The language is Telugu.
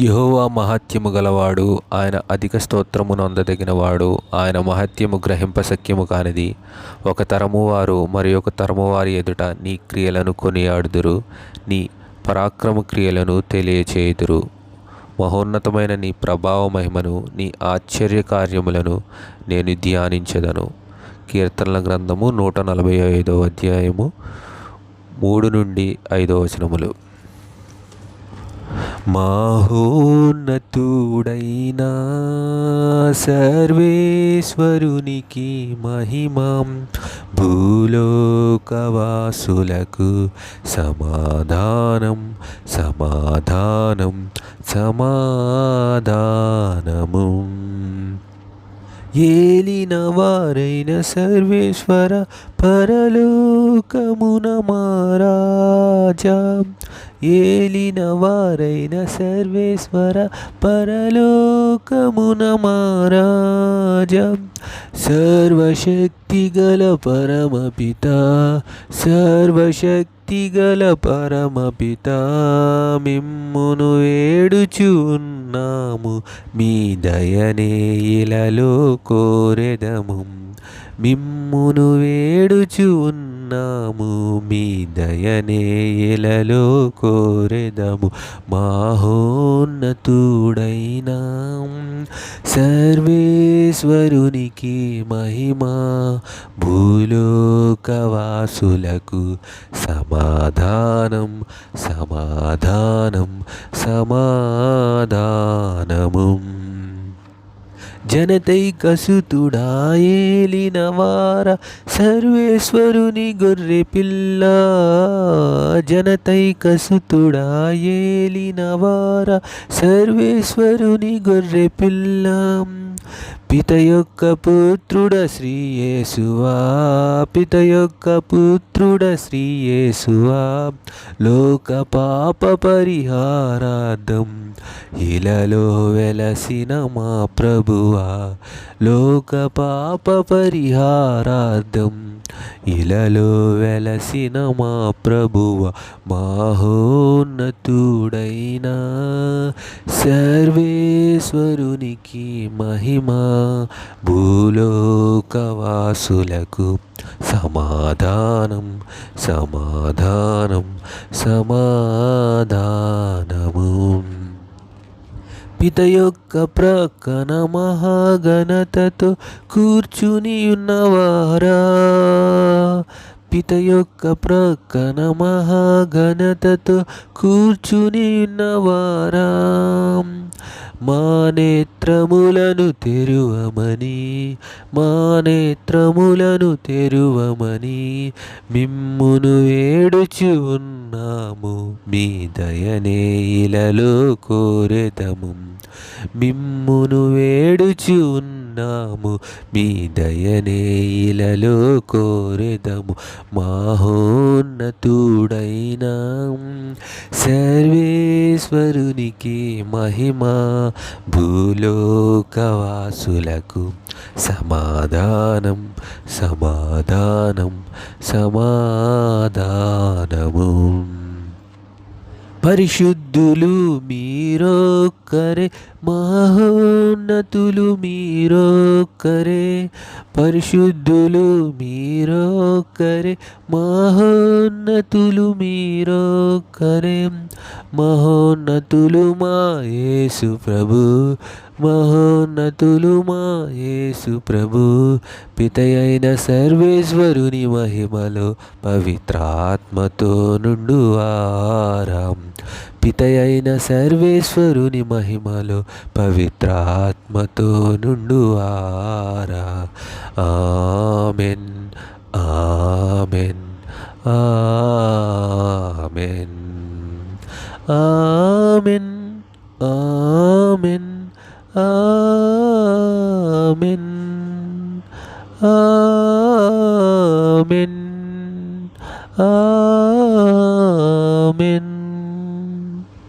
యహోవా మహాత్యము గలవాడు ఆయన అధిక స్తోత్రము నొందదగినవాడు ఆయన మహత్యము గ్రహింపశక్యము కానిది. ఒక తరము వారు మరి ఒక తరము వారి ఎదుట నీ క్రియలను కొనియాడుదురు నీ పరాక్రమ క్రియలను తెలియచేయుదురు. మహోన్నతమైన నీ ప్రభావ మహిమను నీ ఆశ్చర్య కార్యములను నేను ధ్యానించదను. కీర్తనల గ్రంథము నూట నలభై ఐదో అధ్యాయము మూడు నుండి ఐదో వచనములు. మాహోన్నతుడైనా సర్వేశ్వరునికి మహిమం. భూలోకవాసులకు సమాధానం సమాధానం సమాధానము. ఏలిన వారైన సర్వేశ్వర పరలోకమున మారాజా ఏలిన వారైన సర్వేశ్వర పరలోకమున మారాజా సర్వశక్తిగల పరమపిత సర్వశక్తిగల పరమపిత మిమ్మును ఏడుచు ఉన్నాము మీ దయనే ఇలలో కోరెదము మిమ్మును వేడుచు నాము మీ దయనే ఎలలో కోరెదము. మాహోన్నతుడైన. సర్వేశ్వరునికి మహిమా. భూలోకవాసులకు సమాధానం. సమాధానం. సమాధానము. జనతై కసుతుడాయేలినవార సర్వేశ్వరుని గొర్రె పిల్ల. జనతై కసుతుడాయేలినవార సర్వేశ్వరుని గొర్రె పిల్ల. పిత యొక్క పుత్రుడ శ్రీయేసువా పిత యొక్క పుత్రుడ శ్రీయేసువా లోక పాప పరిహారార్థం. ఇలలో వెలసిన మా ప్రభువా లోక పాప పరిహారార్థం. ఇలలో వెలసిన మా ప్రభువ మహోన్నతుడైన సర్వేశ్వరునికి మహిమా భూలోకవాసులకు సమాధానం సమాధానం సమా పిత యొక్క ప్రక్కన మహాఘనతతో కూర్చుని ఉన్నవారా పిత యొక్క ప్రక్కన మహాఘనతతో కూర్చుని ఉన్నవారా మా నేత్రములను తెరువమని మా నేత్రములను తెరువమని మిమ్మును వేడుచు ఉన్నాము మీ దయనే ఇలలో కోరెదము. మిమ్మును వేడుచి ఉన్నాము మీ దయనే ఇలలో కోరెదము. మాహోన్నతుడైన. సర్వేశ్వరునికి మహిమా భూలోకవాసులకు సమాధానం సమాధానం సమాధానము. పరిశుద్ధ సిద్ధులు మీరొక్కరే మహోన్నతులు మీరొక్కరే పరిశుద్ధులు మీరొక్కరే మహోన్నతులు మీరొక్కరే మహోన్నతులు మా యేసు ప్రభు మహోన్నతులు మా యేసు ప్రభు పితయైన సర్వేశ్వరుని మహిమలో పవిత్రాత్మతో నుండు ఆరాం పితయైన సర్వేశ్వరుని మహిమలో పవిత్రాత్మతో నుండు ఆరా. Amen. Amen. Amen. Amen. Amen. Amen. Amen. ఆ